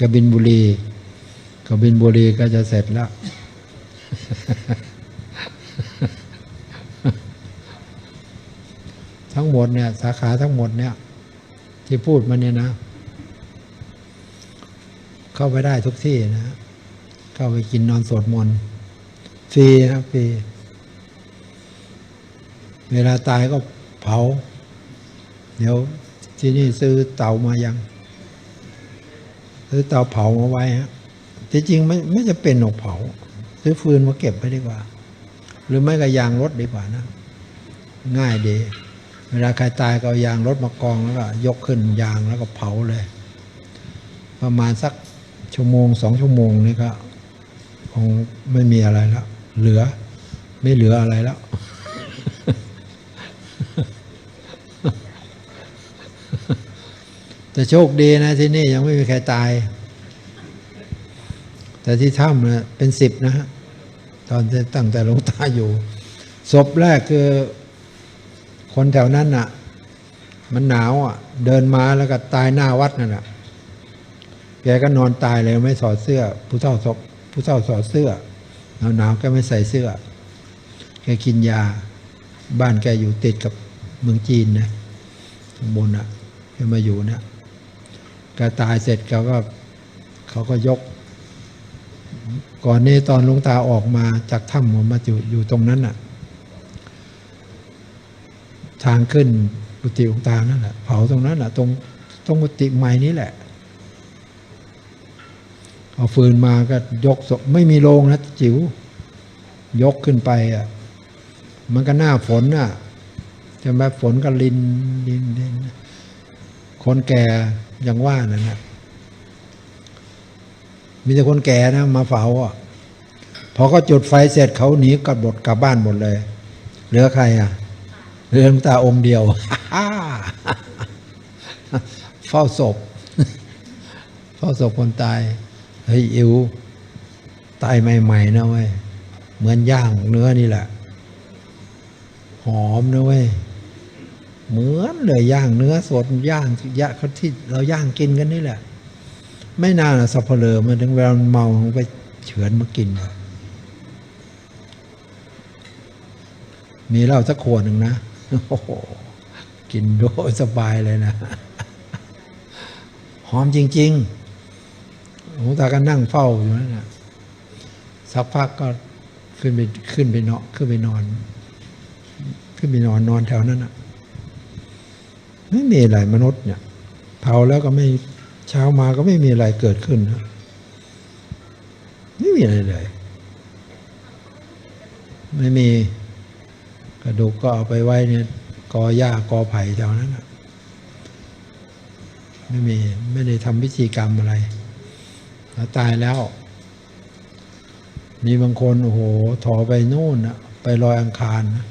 กบินบุรีกบินบุรีก็จะเสร็จแล้ว ทั้งหมดเนี่ย สาขาทั้งหมดเนี่ย ที่พูดมาเนี่ยนะ เข้าไปได้ทุกที่นะ เข้าไปกินนอนสวดมนต์ฟรีนะฟรีเวลาตายก็เผา เดี๋ยวที่นี่ซื้อเต่ามายัง ซื้อเตาเผามาไว้ฮะที่จริงไม่ไม่จะเป็นหนกเผา ซื้อฟืนมาเก็บไปดีกว่า หรือไม่ก็ยางรถดีกว่านะ ง่ายดี เวลาใครตายก็เอายางรถมากองแล้วก็ยกขึ้นยางแล้วก็เผาเลย ประมาณสักชั่วโมงสองชั่วโมงนี่ก็คงไม่มีอะไรแล้วเหลือไม่เหลืออะไรแล้ว แต่โชคดีนะที่นี่ยังไม่มีใครตาย แต่ที่ถ้ำนะเป็นสิบนะฮะตอนที่ตั้งแต่หลวงตาอยู่ศพแรกคือคนแถวนั้นน่ะ มันหนาวอะ เดินมาแล้วก็ตายหน้าวัดนั่นแหละแกก็นอนตายเลยไม่ถอดเสื้อ ผู้เฒ่าศพผู้เฒ่าถอดเสื้อหนาวหนาวๆแกไม่ใส่เสื้อแกกินยา บ้านแกอยู่ติดกับเมืองจีนนะบนอะแกมาอยู่เนี่ย กตายเสร็จเขาก็เขาก็ยก ก่อนนี้ตอนลวงตาออกมาจากถ้ำผมมาอยู่อยู่ตรงนั้นน่ะ ทางขึ้นกุฏิลวงตานั่นแหละเผาตรงนั้นน่ะ ตรงตรงกุฏิใหม่นี้แหละเอาฟืนมาก็ยกศพไม่มีโรงนะจิ๋ว ยกขึ้นไปอะมันก็หน้าฝนน่ะจะมฝนก็ลินลินลิน คนแก่ย่างว่านั่นนะมีแต่คนแก่นะมาเฝ้าอะพอเขาจุดไฟเสร็จเขาหนีกลับบดกลับบ้านหมดเลย เหลือใครอะเหลือหลวงตาองค์เดียวเฝ้าศพเฝ้าศพคนตายเฮ้ยอิวตายใหม่ๆนะเว้ยเหมือนย่างเนื้อนี่แหละ หอมนะเว้ย เหมือนเลยย่างเนื้อสดย่างยะเขาที่เราย่างกินกันนี่แหละ ไม่นานอะสับเปลือมันถึงเวลาเมามันไปเฉือนมากินมีเหล้าสักขวดหนึ่งนะโอ้โหกินโดยสบายเลยนะ หอมจริงๆหลวงตาก็นั่งเฝ้าอยู่นั่นนะสักพักก็ขึ้นไปขึ้นไปนอนขึ้นไปนอน ขึ้นไปนอนนอนแถวนั้นนะ ไม่มีอะไรมนุษย์เนี่ยเผาแล้วก็ไม่เช้ามาก็ไม่มีอะไรเกิดขึ้นไม่มีอะไรเลยไม่มีกระดูกก็เอาไปไว้เนี่ยกอหญ้ากอไผ่แถวนั้นไม่มีไม่ได้ทำพิธีกรรมอะไร แล้วตายแล้ว มีบางคนโอ้โหถอไปนู่นนะไปลอยอังคารนะ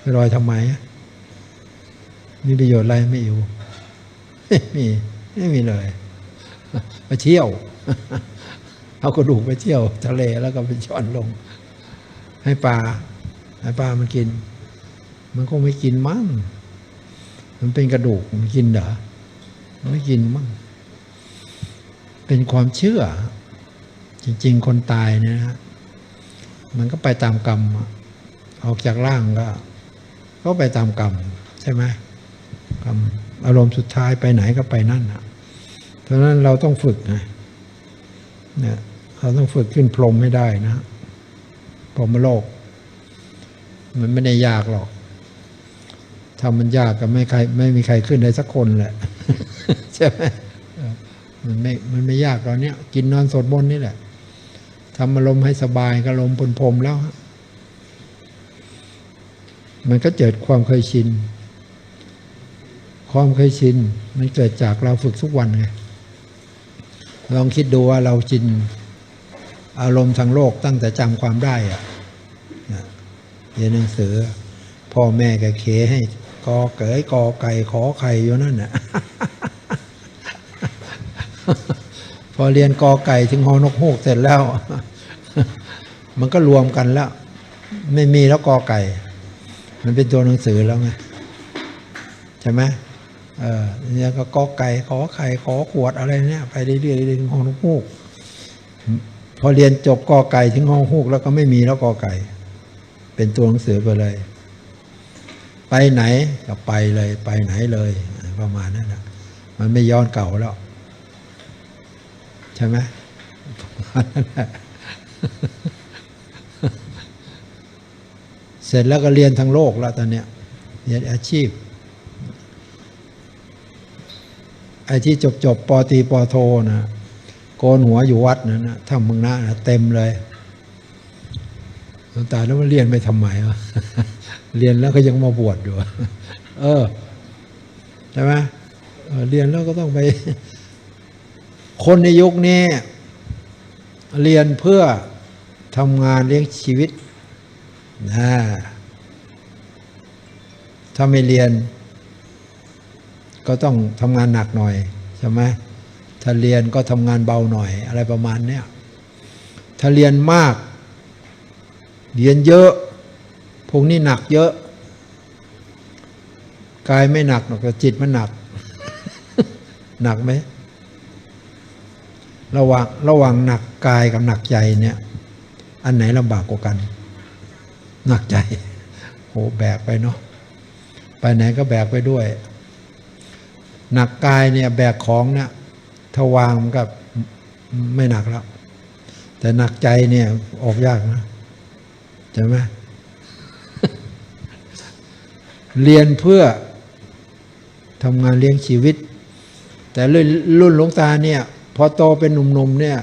ไปลอยทำไมอะ มีประโยชน์อะไรไม่อยู่ไม่มีไม่มีเลยไปเที่ยว เอากระดูกไปเที่ยว ทะเลแล้วก็ไปช่อนลง ให้ปลาให้ปลามันกิน มันคงไม่กินมั้งมันเป็นกระดูกมันกินเหรอมันไม่กินมั้งเป็นความเชื่อ จริง ๆ คนตายเนี่ยนะมันก็ไปตามกรรมออกจากร่างก็ ก็ไปตามกรรม ใช่ไหม อารมณ์สุดท้ายไปไหนก็ไปนั่นอะเพราะนั้นเราต้องฝึกนะเนี่ยเราต้องฝึกขึ้นพรมให้ได้นะพรมโลก มันไม่ได้ยากหรอกถ้ามันยากก็ไม่ใครไม่มีใครขึ้นได้สักคนแหละ ใช่ไหมมันไม่มันไม่ยากเราเนี้ยกินนอนสดบนนี่แหละทำอารมณ์ให้สบายก็ลมพลพรมแล้ว มันก็เกิดความเคยชิน ความเคยชินมันเกิดจากเราฝึกทุกวันไงลองคิดดูว่าเราชินอารมณ์ทางโลกตั้งแต่จำความได้อะเรียนหนังสือ พ่อแม่แกเคให้กอเก๋ยกอไก่ขอไข่อยู่นั่นน่ะพอเรียนกอไก่ถึงฮอนกฮูกเสร็จแล้ว มันก็รวมกันแล้ว ไม่มีแล้วกอไก่ มันเป็นตัวหนังสือแล้วไงใช่ไหม เออเนี่ยก็กอไก่ขอไข่ขอขวดอะไรเนี่ยไปเรื่อยๆเรื่อยๆถึงห้องนกฮูกพอเรียนจบกอไก่ถึงห้องฮูกแล้วก็ไม่มีแล้วกอไก่ เป็นตัวหนังสือไปเลย ไปไหนก็ไปเลย ไปไหนเลยประมาณนั้นนะมันไม่ย้อนเก่าแล้ว ใช่ไหมเสร็จแล้วก็เรียนทั้งโลกแล้วตอนเนี้ยเรียนอาชีพ ไอ้ที่จบจบปอตีปอโทนะโกนหัวอยู่วัดนั่นนะถ้ามึงนะนะเต็มเลยหลวงตาแล้วมันเรียนไปทำไมวะเรียนแล้วก็ยังมาบวชอยู่เออใช่ไหมเรียนแล้วก็ต้องไป คนในยุคนี้ เรียนเพื่อทำงานเลี้ยงชีวิตนะถ้าไม่เรียน ก็ต้องทำงานหนักหน่อยใช่ไหมถ้าเรียนก็ทำงานเบาหน่อย อะไรประมาณเนี้ยถ้าเรียนมาก เรียนเยอะพวกนี้หนักเยอะ กายไม่หนักหรอกแต่จิตมันหนัก หนักไหมระหว่างระหว่างหนักกายกับหนักใจเนี่ย อันไหนลำบากกว่ากัน หนักใจโหแบกไปเนาะไปไหนก็แบกไปด้วย หนักกายเนี่ยแบกของเนี่ยถ้าวางมันก็ไม่หนักแล้ว แต่หนักใจเนี่ยออกยากนะใช่ไหมเรียนเพื่อทำงานเลี้ยงชีวิต แต่รุ่นรุ่นหลวงตาเนี่ยพอโตเป็นหนุ่มๆเนี่ย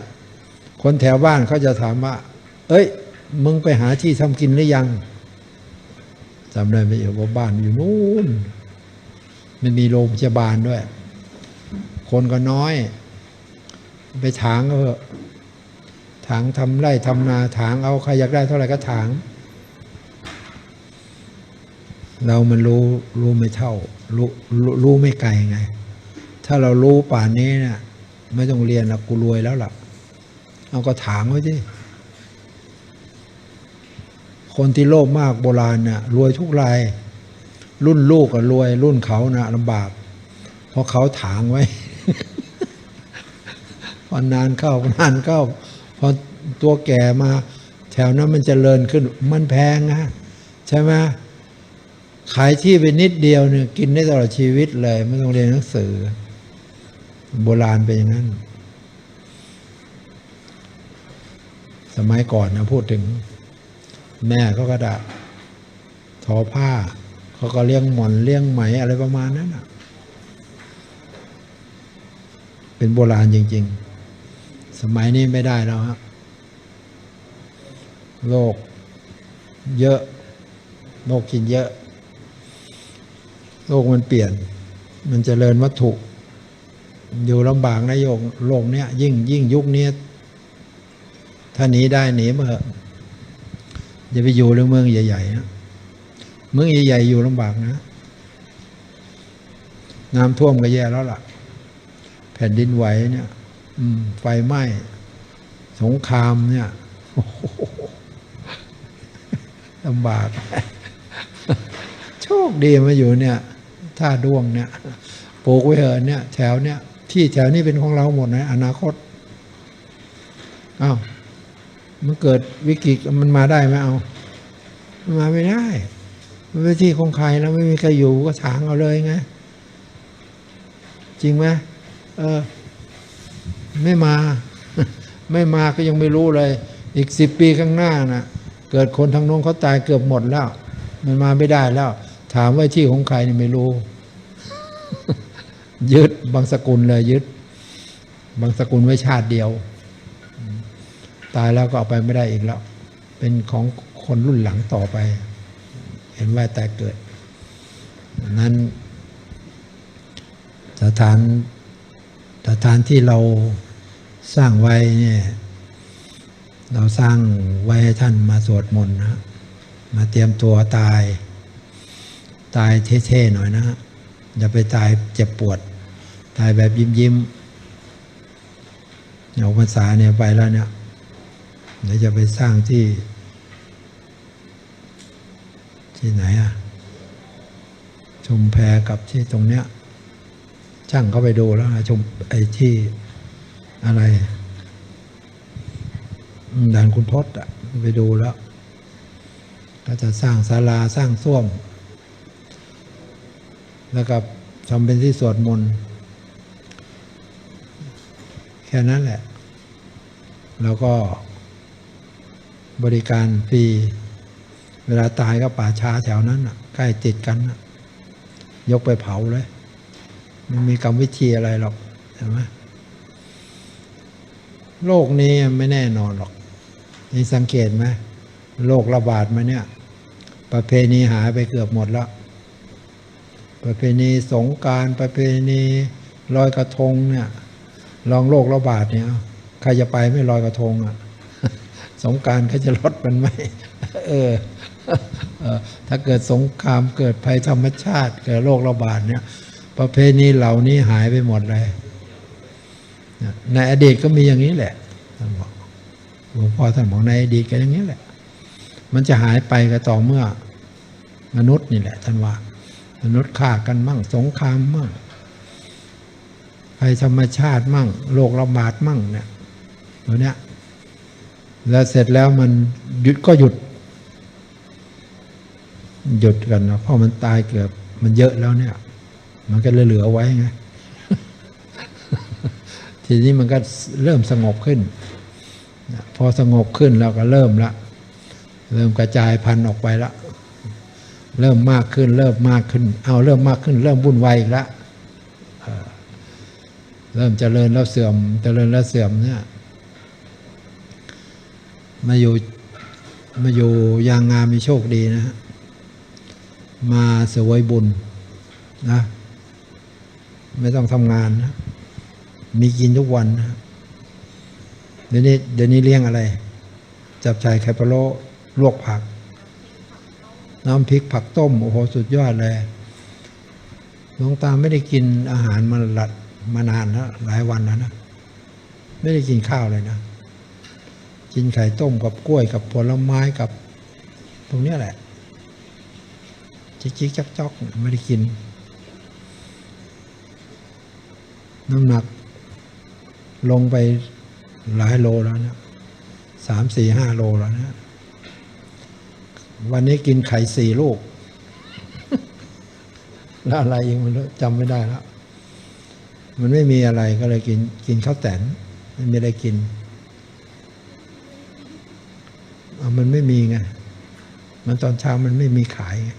คนแถวบ้านเขาจะถามว่า เอ้ย มึงไปหาที่ทำกินหรือยังจำได้ไหมเอยู่ว่าบ้านอยู่นู่น มันมีโรงพยาบาลด้วย คนก็น้อย ไปถางก็เถอถางทำไร่ทำนาถางเอาใครอยากได้เท่าไหร่ก็ถาง เรามันรู้รู้ไม่เท่า รู้รู้รู้ไม่ไกลไง ถ้าเรารู้ป่านนี้เนี่ยไม่ต้องเรียนล้วกูรวยแล้วล่ะ เอาก็ถางไว้ดิคนที่โลภมากโบราณน่ะรวยทุกราย รุ่นลูกก็รวย รุ่นเขานะลำบาก เพราะเขาถางไว้ พอนานเข้า นานเข้า พอตัวแก่มา แถวนั้นมันจเจริญขึ้น มันแพงนะใช่ไหมขายที่ไปนิดเดียวเนี่ยกินได้ตลอดชีวิตเลยไม่ต้องเรียนหนังสือ โบราณเป็นอย่างนั้น สมัยก่อนนะพูดถึง แม่เขาก็ดะทอผ้า เขาก็เลี้ยงหมอนเลี้ยงไหมอะไรประมาณนั้นเป็นโบราณจริง ๆ สมัยนี้ไม่ได้แล้วฮะโลกเยอะโลกกินเยอะโลกมันเปลี่ยน มันจเจริญวัตถุ อยู่ลำบากนะโยกโลกเนี้ยยิ่งยิ่งยุคนี้ถ้าหนีได้หนีมาเถอะอย่าไปอยู่ในเมืองใหญ่ๆนะ เมืองใหญ่ๆอยู่ลำบากนะน้ำท่วมก็แย่แล้วล่ะ แผ่นดินไหวเนี่ยไฟไหม้ สงครามเนี่ยลำบาก โชคดีมาอยู่เนี่ยท่าด้วงเนี่ยปลูกไว้เถอเนี่ย แถวเนี่ย ที่แถวนี้เป็นของเราหมดนะอนาคตอ้าวมันเกิดวิกฤตมันมาได้ไหมเอา มันมาไม่ได้ มันเป็นที่ของใครแล้วไม่มีใครอยู่ก็ถางเอาเลยไงจริงไหมเออ ไม่มา ไม่มาก็ยังไม่รู้เลย อีกสิบปีข้างหน้านะเกิดคนทางโน้นเขาตายเกือบหมดแล้ว มันมาไม่ได้แล้ว ถามว่าที่ของใครนี่ไม่รู้ ยึดบางสกุลเลยยึด บางสกุลไว้ชาติเดียว ตายแล้วก็เอาไปไม่ได้อีกแล้ว เป็นของคนรุ่นหลังต่อไป เห็นว่าแต่เกิด นั้น สถานสถานที่เราสร้างไว้เนี่ยเราสร้างไว้ให้ท่านมาสวดมนต์นะมาเตรียมตัวตาย ตายเท่ๆหน่อยนะอย่าไปตายเจ็บปวด ตายแบบยิ้มยิ้มๆเอาภาษาเนี่ยไปแล้วเนี่ยเดี๋ยวจะไปสร้างที่ ที่ไหนอะชุมแพกับที่ตรงเนี้ยช่างเขาไปดูแล้วนะชมไอ้ที่อะไรด่านคุณทศอะไปดูแล้วก็จะสร้างศาลาสร้างส้วม แล้วก็ทำเป็นที่สวดมนต์แค่นั้นแหละ แล้วก็บริการฟรี เวลาตายก็ป่าช้าแถวนั้นใกล้ติดกันยกไปเผาเลยมันมีกรรมวิธีอะไรหรอกใช่ไหมโลกนี้ไม่แน่นอนหรอก นี่สังเกตไหมโรคระบาดมาเนี่ย ประเพณีหายไปเกือบหมดแล้ว ประเพณีสงการประเพณีลอยกระทงเนี่ยลองโรคระบาดเนี่ยใครจะไปไม่ลอยกระทงอะ สงการเขาจะลดมันไหมเออ ถ้าเกิดสงครามเกิดภัยธรรมชาติ เกิดโรคระบาดเนี่ย ประเพณีเหล่านี้หายไปหมดเลยในอดีตก็มีอย่างนี้แหละท่านบอกหลวงพ่อท่านบอกในอดีตก็อย่างนี้แหละ มันจะหายไปก็ต่อเมื่อ มนุษย์นี่แหละท่านว่า มนุษย์ฆ่ากันมั่ง สงครามมั่งภัยธรรมชาติมั่งโรคระบาดมั่งเนี่ยตัวเนี้ยแล้วเสร็จแล้วมันหยุดก็หยุด หยุดกันนะเพราะมันตายเกือบมันเยอะแล้วเนี่ย มันก็เลยเหลือไว้ไงทีนี้มันก็เริ่มสงบขึ้น พอสงบขึ้นเราก็เริ่มละ เริ่มกระจายพันธุ์ออกไปละ เริ่มมากขึ้น เริ่มมากขึ้น เอาเริ่มมากขึ้น เริ่มวุ่นวายอีกละเออเริ่มเจริญแล้วเสื่อม เจริญแล้วเสื่อมเนี่ย มาอยู่มาอยู่ยางงามมีโชคดีนะฮะ มาเสวยบุญนะไม่ต้องทำงานนะมีกินทุกวันนะเดี๋ยวนี้เดี๋ยวนี้เลี้ยงอะไร จับชายไข่พะโลลวกผัก น้ำพริกผักต้ม โอ้โห สุดยอดเลยหลวงตาไม่ได้กินอาหารมาหลัดมานานแล้วหลายวันแล้วนะ ไม่ได้กินข้าวเลยนะ กินไข่ต้มกับกล้วยกับผลไม้กับ ตรงนี้แหละ จิกๆจอกไม่ได้กิน น้ำหนัก ลงไปหลายโลแล้วนะสามสี่ห้าโลแล้วนะ วันนี้กินไข่สี่ลูก แล้วอะไรอีกไมันจำไม่ได้แล้ว มันไม่มีอะไรก็เลยกินกินข้าวแตนไม่มีอะไรกินเอามันไม่มีไง มันตอนเช้ามันไม่มีขายไง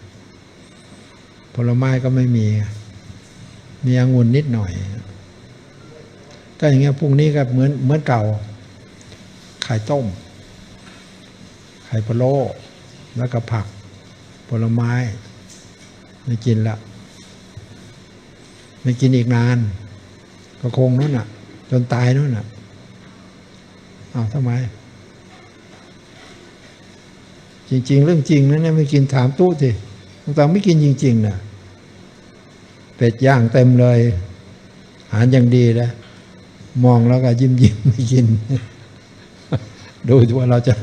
ลไม้ก็ไม่มี มีองุ่นนิดหน่อยก็อย่างเงี้ยพรุ่งนี้ก็เหมือนเหมือนเก่าไข่ต้ม ไข่พะโล้แล้วก็ผัก ผลไม้ ไม่กินละ ไม่กินอีกนาน ก็คงนั่นน่ะ จนตายนั่นน่ะอ้าวทำไม จริง ๆ เรื่องจริงนะเนี่ยไม่กินถามตู้สิหลวงตาไม่กินจริง ๆนะ เป็ดย่างเต็มเลย อาหารอย่างดีแล้วมองแล้วก็ยิ้มยิ้มไม่กิน ดูว่าเราจะ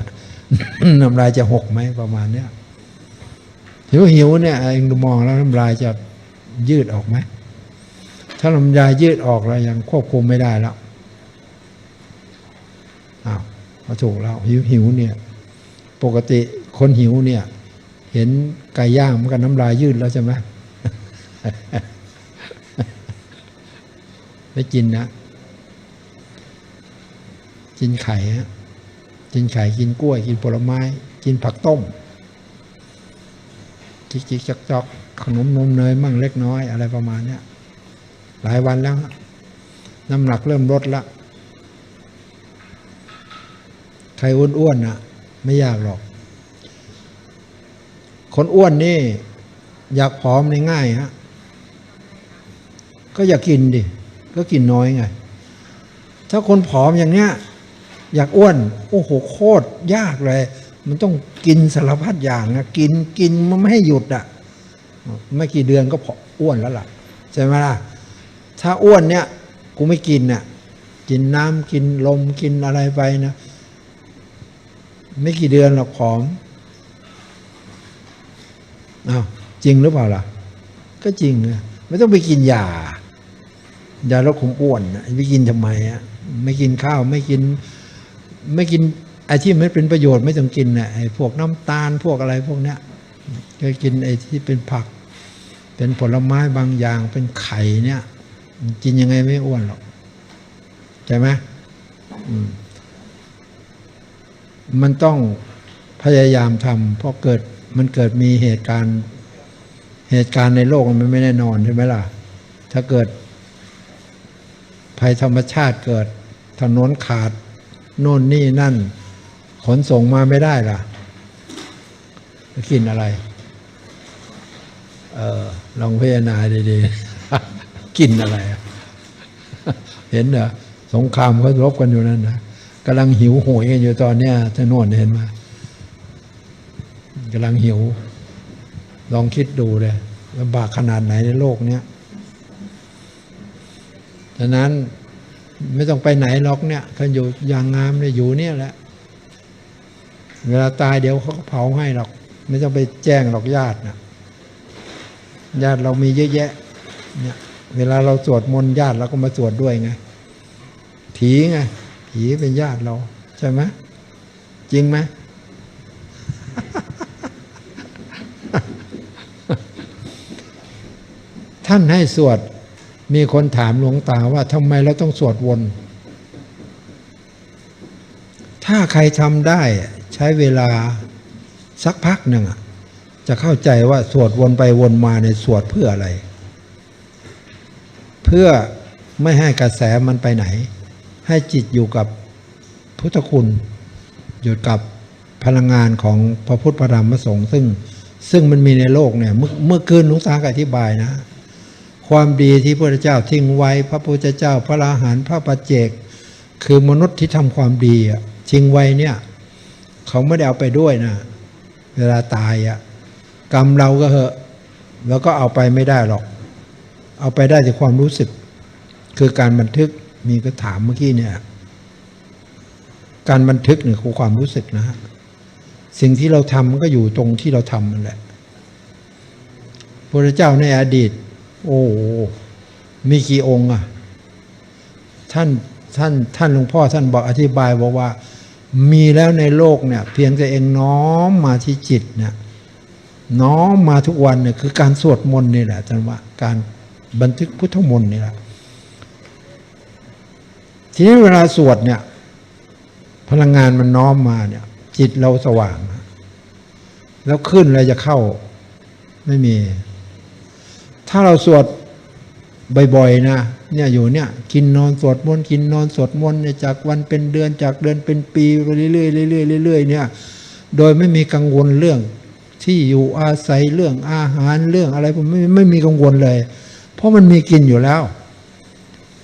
น้ำลายจะหกไหมประมาณเนี้ยหิวหิวเนี่ยเองมองแล้วน้ำลายจะยืดออกไหมถ้าน้ำลายยืดออกเรายังควบคุมไม่ได้แล้วอ้าวมาถูกแล้วหิวหิวเนี่ย ปกติคนหิวเนี่ย เห็นไก่ย่างมันก็น้ำลายยืดแล้วใช่ไหม ไม่กินนะกินไข่ฮะกินไข่กินกล้วย กินผลไม้ กินผักต้มจิกจิกจอกจอกขนมนมเนยมั่งเล็กน้อยอะไรประมาณเนี้ยหลายวันแล้วน้ำหนักเริ่มลดละใครอ้วนๆนะไม่ยากหรอก คนอ้วนนี่ อยากผอมในง่ายฮะก็อยากกินดิ ก็กินน้อยไง ถ้าคนผอมอย่างเนี้ย อยากอ้วน โอ้โหโคตรยากเลย มันต้องกินสารพัดอย่างนะกินกินมันไม่ให้หยุดอะไม่กี่เดือนก็พออ้วนแล้วล่ะใช่ไหมล่ะถ้าอ้วนเนี่ยกูไม่กินน่ะกินน้ำกินลมกินอะไรไปนะ ไม่กี่เดือนหรอกผอมอ้าวจริงหรือเปล่าล่ะ ก็จริงนะไม่ต้องไปกินยา ยาลดความอ้วนน่ะไปกินทำไมอะไม่กินข้าวไม่กิน ไม่กินไอ้ที่ไม่เป็นประโยชน์ไม่ต้องกินน่ะไอ้พวกน้ำตาลพวกอะไรพวกเนี้ยก็กินไอ้ที่เป็นผัก เป็นผลไม้บางอย่างเป็นไข่เนี่ยกินยังไงไม่อ้วนหรอกใช่ไหมมันต้องพยายามทำเพราะเกิดมันเกิดมีเหตุการณ์ เหตุการณ์ในโลกมันไม่แน่นอนใช่ไหมล่ะ ถ้าเกิด ภัยธรรมชาติเกิด ถนนขาด โน่นนี่นั่น ขนส่งมาไม่ได้ล่ะกินอะไร เออลองพิจารณาดีๆ กินอะไร เห็นเหรอสงครามเขารบกันอยู่นั่นนะกำลังหิวโหยกันอยู่ตอนเนี้ยถนนเห็นไหมกำลังหิว ลองคิดดูเลยลำบากขนาดไหนในโลกเนี้ย ฉะนั้นไม่ต้องไปไหนหรอกเนี่ยกันอยู่อย่างงามเลยอยู่เนี่ยแหละ เวลาตายเดี๋ยวเขาเผาให้หรอก ไม่ต้องไปแจ้งหรอกญาตินะญาติเรามีเยอะแยะ เนี่ย เวลาเราสวดมนต์ญาติเราก็มาสวดด้วยไงผีไงผีเป็นญาติเรา ใช่ไหมจริงไหมท่านให้สวด มีคนถามหลวงตาว่าทำไมเราต้องสวดวน ถ้าใครทำได้ใช้เวลาสักพักหนึ่งจะเข้าใจว่าสวดวนไปวนมาในสวดเพื่ออะไร เพื่อไม่ให้กระแสมันไปไหน ให้จิตอยู่กับพุทธคุณ อยู่กับพลังงานของพระพุทธพระธรรมพระสงฆ์ซึ่ง ซึ่งมันมีในโลกเนี่ยเมื่อเมื่อคืนหลุงตาอธิบายนะ ความดีที่พระพุทธเจ้าทิ้งไว้ พระพุทธเจ้า พระอราหันต์พระปัจเจก คือมนุษย์ที่ทำความดีอะทิ้งไว้เนี่ยเขาไม่ได้เอาไปด้วยนะเวลาตายอะกรรมเราก็เหอะแล้วก็เอาไปไม่ได้หรอก เอาไปได้แต่ความรู้สึก คือการบันทึกมีก็ถามเมื่อกี้เนี่ย การบันทึกเนี่ยคือความรู้สึกนะฮะสิ่งที่เราทำมันก็อยู่ตรงที่เราทำนั่นแหละพระเจ้าในอดีต โอ้มีกี่องค์อะ ท่านท่านท่านหลวงพ่อท่านบอกอธิบายบอกว่า มีแล้วในโลกเนี่ย เพียงแต่เองน้อมมาที่จิตเนี่ยน้อมมาทุกวันเนี่ยคือการสวดมนต์นี่แหละจารย์ว่าการบันทึกพุทธมนต์นี่แหละทีนี้เวลาสวดเนี่ย พลังงานมันน้อมมาเนี่ย จิตเราสว่าง แล้วขึ้นอะไรจะเข้า ไม่มี ถ้าเราสวดบ่อยๆนะเนี่ยอยู่เนี่ยกินนอนสวดมนต์กินนอนสวดมนต์เนี่ยจากวันเป็นเดือนจากเดือนเป็นปีไปเรื่อยๆเรื่อยๆเรื่อยๆเนี่ยโดยไม่มีกังวลเรื่องที่อยู่อาศัยเรื่องอาหารเรื่องอะไรผมไม่ไม่มีกังวลเลย เพราะมันมีกินอยู่แล้ว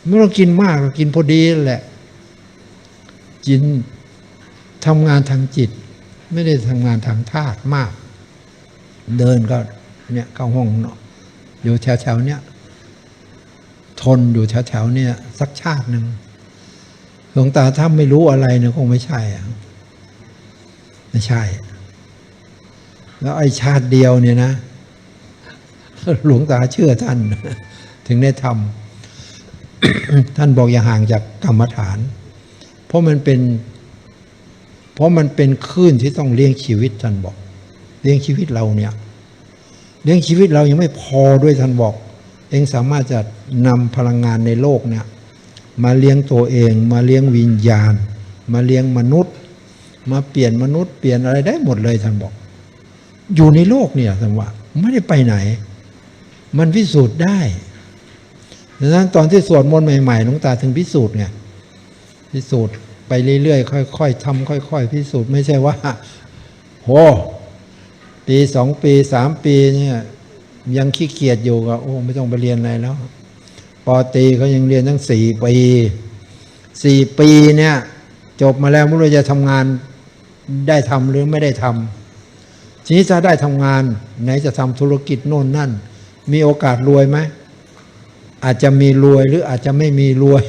ไม่ต้องกินมากก็กินพอดีแหละกินทำงานทางจิต ไม่ได้ทำงานทางธาตุมาก เดินก็เนี่ยเข้าห้องเนาะ อยู่แถวๆเนี้ยทนอยู่แถวๆเนี่ยสักชาติหนึ่งหลวงตาถ้าไม่รู้อะไรเนี่ยคงไม่ใช่อะไม่ใช่ แล้วไอ้ชาติเดียวเนี่ยนะ หลวงตาเชื่อท่าน ถึงได้ทำท่านบอกอย่าห่างจากกรรมฐาน เพราะมันเป็น เพราะมันเป็นคลื่นที่ต้องเลี้ยงชีวิตท่านบอก เลี้ยงชีวิตเราเนี่ย เลี้ยงชีวิตเรายังไม่พอด้วยท่านบอก เองสามารถจะนำพลังงานในโลกเนี่ยมาเลี้ยงตัวเองมาเลี้ยงวิญญาณ มาเลี้ยงมนุษย์ มาเปลี่ยนมนุษย์เปลี่ยนอะไรได้หมดเลยท่านบอก อยู่ในโลกเนี่ยท่านว่าไม่ได้ไปไหน มันพิสูจน์ได้ดังนั้นตอนที่สวดมนต์ใหม่ๆหลวงตาถึงพิสูจน์ไงพิสูจน์ไปเรื่อยๆค่อยๆทำค่อย ๆ พิสูจน์ไม่ใช่ว่าโห ปีสองปีสามปีเนี่ยยังขี้เกียจอยู่ก็โอ้ไม่ต้องไปเรียนอะไรแล้วปอตีเขายังเรียนตั้งสี่ปีสี่ปีเนี่ยจบมาแล้วไม่รู้จะทำงานได้ทำหรือไม่ได้ทำทีนี้ถ้าได้ทำงาน ไหนจะทำธุรกิจโน่นนั่น มีโอกาสรวยไหมอาจจะมีรวยหรืออาจจะไม่มีรวย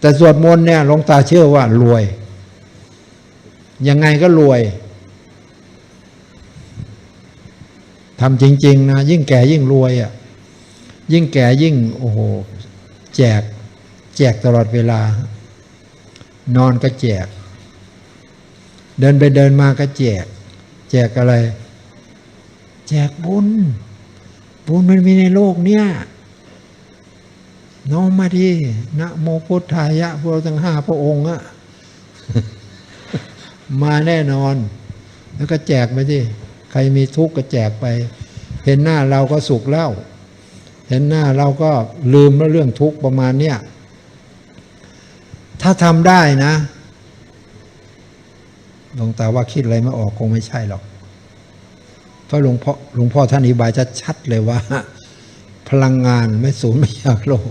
แต่สวดมนต์เนี่ยหลวงตาเชื่อว่ารวย ยังไงก็รวย ทำจริง ๆ นะ ยิ่งแก่ยิ่งรวยอะยิ่งแก่ยิ่งโอ้โหแจก แจกตลอดเวลา นอนก็แจก เดินไปเดินมาก็แจก แจกอะไร แจกบุญ บุญมันมีในโลกเนี่ยน้องมาที่นะโมพุทธายะ พวกเราทั้งห้าพระองค์อะมาแน่นอน แล้วก็แจกไปที่ ใครมีทุกข์ก็แจกไป เห็นหน้าเราก็สุขแล้ว เห็นหน้าเราก็ลืมแล้วเรื่องทุกข์ประมาณเนี้ยถ้าทำได้นะหลวงตาว่าคิดอะไรไม่ออกคงไม่ใช่หรอกเพราะหลวงพ่อหลวงพ่อท่านอธิบายชัดๆเลยว่า พลังงานไม่สูญไม่จากโลก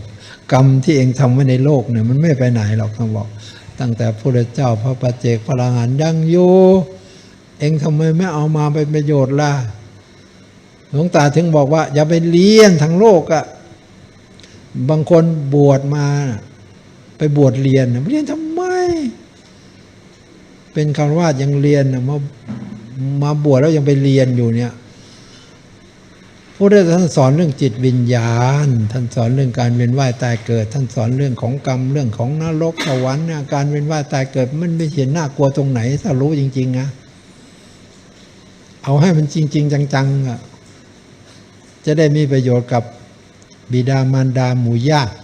กรรมที่เองทำไว้ในโลกเนี่ยมันไม่ไปไหนหรอกท่านบอก ตั้งแต่พระเจ้าพระปัจเจกพลังงานยังอยู่ เองทำไมไม่เอามาเป็นประโยชน์ล่ะหลวงตาถึงบอกว่า อย่าไปเลี้ยนทั้งโลกอะ่ะบางคนบวชมา ไปบวชเรียนเรียนทำไม เป็นคำว่าสยังเรียนมามาบวชแล้วยังไปเรียนอยู่เนี่ยพระเจ้าท่านสอนเรื่องจิตวิญญาณ ท่านสอนเรื่องการเวียนว่ายตายเกิด ท่านสอนเรื่องของกรรมเรื่องของนรกสวรรค์การเวียนว่ายตายเกิด มันไม่เห็นน่ากลัวตรงไหนถ้ารู้จริงๆนะ เอาให้มันจริง ๆ จังๆอะจะได้มีประโยชน์กับบิดามารดาหมู่ญาติ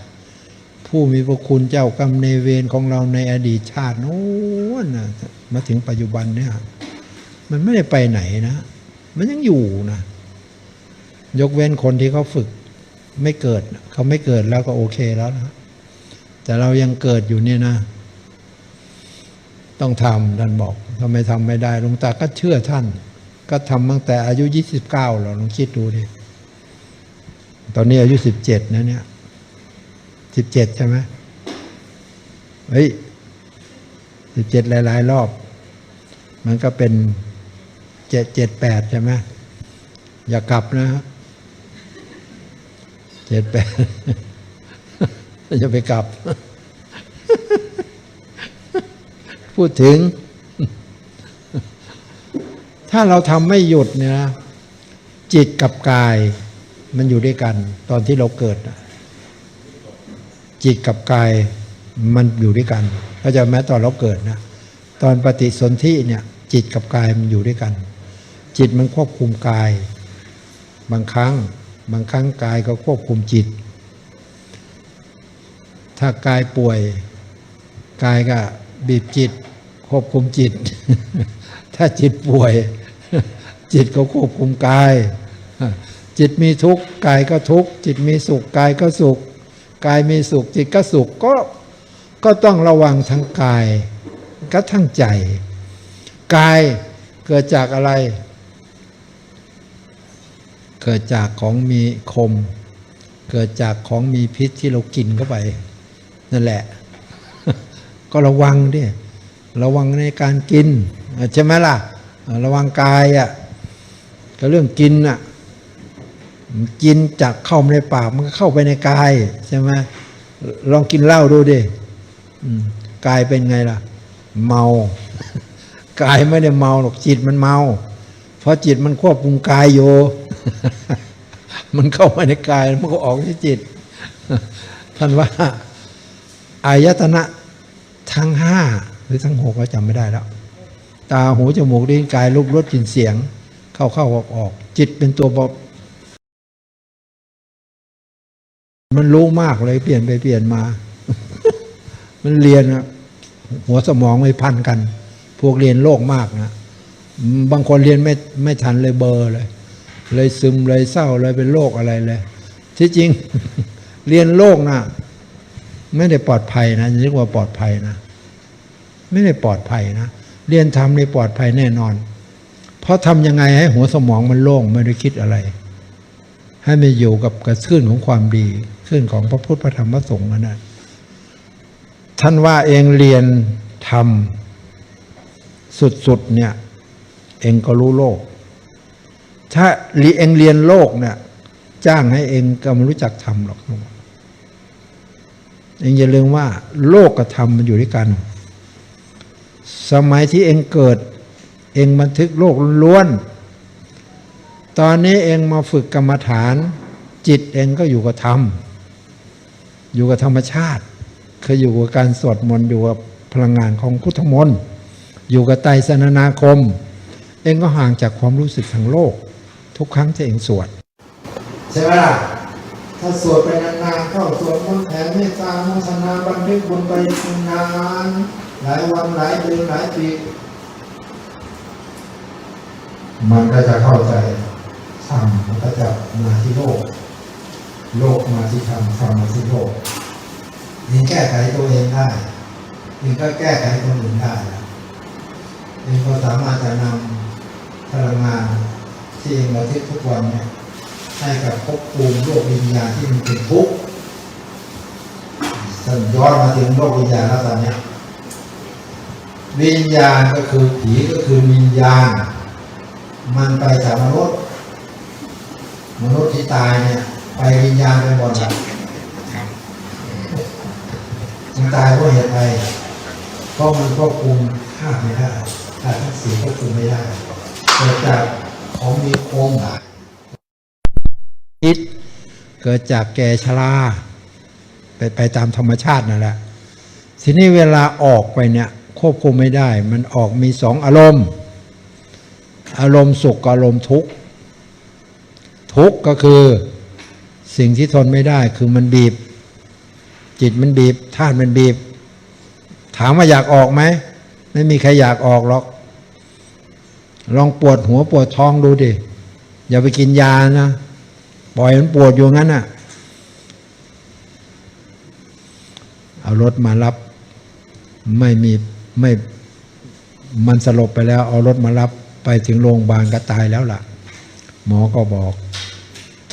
ผู้มีพระคุณเจ้ากรรมในเวรของเราในอดีตชาติโน้นนะมาถึงปัจจุบันเนี่ย มันไม่ได้ไปไหนนะ มันยังอยู่นะ ยกเว้นคนที่เขาฝึกไม่เกิด เขาไม่เกิดแล้วก็โอเคแล้วนะแต่เรายังเกิดอยู่เนี่ยนะ ต้องทำท่านบอกทำไมทำไม่ได้หลวงตาก็เชื่อท่าน ก็ทำตั้งแต่อายุยี่สิบเก้าเราลองคิดดูดิ ตอนนี้อายุสิบเจ็ดนะเนี่ยสิบเจ็ดใช่ไหมเฮ้ยสิบเจ็ดหลาย ๆ รอบ มันก็เป็นเจ็ดเจ็ดแปดใช่ไหมอย่ากลับนะครับเจ็ดแปดจะไปกลับ พูดถึง ถ้าเราทำไม่หยุดเนี่ยนะจิตกับกายมันอยู่ด้วยกัน ตอนที่เราเกิด จิตกับกายมันอยู่ด้วยกันเขาใจะแม้ตอนเราเกิดนะตอนปฏิสนธิเนี่ย จิตกับกายมันอยู่ด้วยกัน จิตมันควบคุมกาย บางครั้ง บางครั้งกายก็ควบคุมจิต ถ้ากายป่วย กายก็บีบจิต ควบคุมจิต ถ้าจิตป่วย จิตก็ควบคุมกาย จิตมีทุกข์กายก็ทุกข์จิตมีสุขกายก็สุข กายมีสุขจิตก็สุขก็ก็ต้องระวังทั้งกายก็ทั้งใจ กายเกิดจากอะไร เกิดจากของมีคม เกิดจากของมีพิษที่เรากินเข้าไป นั่นแหละ ก็ระวังดิ ระวังในการกินใช่ไหมล่ะ ระวังกายอะก็เรื่องกินอะกินจากเข้าในปากมันก็เข้าไปในกายใช่ไหมลองกินเหล้าดูดิกายเป็นไงล่ะ เมากายไม่ได้เมาหรอกจิตมันเมา เพราะจิตมันควบคุมกายอยู่มันเข้ามาในกายมันก็ออกที่จิต ท่านว่าอายตนะทั้งห้า หรือทั้งหกก็จำไม่ได้แล้ว ตาหูจมูกลิ้นกายรูปรสกลิ่นเสียง เข้าเข้าออกออก จิตเป็นตัวบอกมันรู้มากเลยเปลี่ยนไปเปลี่ยนมา มันเรียนอะหัวสมองไม่พันกัน พวกเรียนโลกมากนะบางคนเรียนไม่ไม่ทันเลยเบอร์เลย เลยซึมเลยเศร้าเลยเป็นโรคอะไรเลย ที่จริง เรียนโลกนะไม่ได้ปลอดภัยนะเรียกว่าปลอดภัยนะ ไม่ได้ปลอดภัยนะ เรียนทำในปลอดภัยแน่นอน เพราะทำยังไงให้หัวสมองมันโล่งไม่ได้คิดอะไร ให้มันอยู่กับกระขึ้นของความดีขึ้นของพระพุทธพระธรรมพระสงฆ์นั่นนะท่านว่าเองเรียนทำสุดๆเนี่ย เองก็รู้โลก ถ้าเองเรียนโลกเนี่ยจ้างให้เองก็ไม่รู้จักทำหรอกเองอย่าลืมว่า โลกกับธรรมมันอยู่ด้วยกัน สมัยที่เองเกิด เองบันทึกโลกล้วน ตอนนี้เองมาฝึกกรรมฐาน จิตเองก็อยู่กับธรรม อยู่กับธรรมชาติเคยอยู่กับการสวดมนต์อยู่กับพลังงานของพุทธมนต์อยู่กับไตรสนนาคม เองก็ห่างจากความรู้สึกทางโลก ทุกครั้งที่เองสวด ใช่ไหมล่ะถ้าสวดไปนานๆเข้าสวดมนต์แผ่เมตตาโมทนาบันทึกบุญไปนาน หลายวันหลายเดือนหลายปีมันก็จะเข้าใจธรรมมันก็จะมาที่โลก โลกมาที่ธรรมธรรมมาที่โลกนี่แก้ไขตัวเองได้นี่ก็แก้ไขคนอื่นได้นี่ก็สามารถจะนำพลังงานที่เองเราทิศทุกวันเนี่ยให้กับภพภูมิโลกวิญญาณที่มันเป็นทุกข์ท่านย้อนมาถึงโลกวิญญาณแล้วตอนนี้ วิญญาณก็คือผีก็คือวิญญาณ มันไปจากมนุษย์ มนุษย์ที่ตายเนี่ย ไปวิญญาณไปหมดแล้วมันตายเพราะเหตุอะไรเพราะมันควบคุมธาไม่ได้ธาตุทั้งสี่ควบคุมไม่ได้เกิดจากของมีโครงคิดเกิดจากแก่ชราไปไปตามธรรมชาตินั่นแหละทีนี้เวลาออกไปเนี่ย ควบคุมไม่ได้ มันออกมีสองอารมณ์ อารมณ์สุขกับอารมณ์ทุกข์ทุกข์ก็คือสิ่งที่ทนไม่ได้คือมันบีบ จิตมันบีบธาตุมันบีบ ถามว่าอยากออกไหมไม่มีใครอยากออกหรอก ลองปวดหัวปวดท้องดูดิอย่าไปกินยานะปล่อยมันปวดอยู่งั้นน่ะเอารถมารับไม่มี ไม่มันสลบไปแล้ว เอารถมารับไปถึงโรงพยาบาลก็ตายแล้วล่ะ หมอก็บอก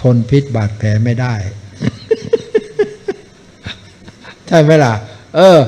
ทนพิษบาดแผลไม่ได้ ใช่ไหมล่ะ เออ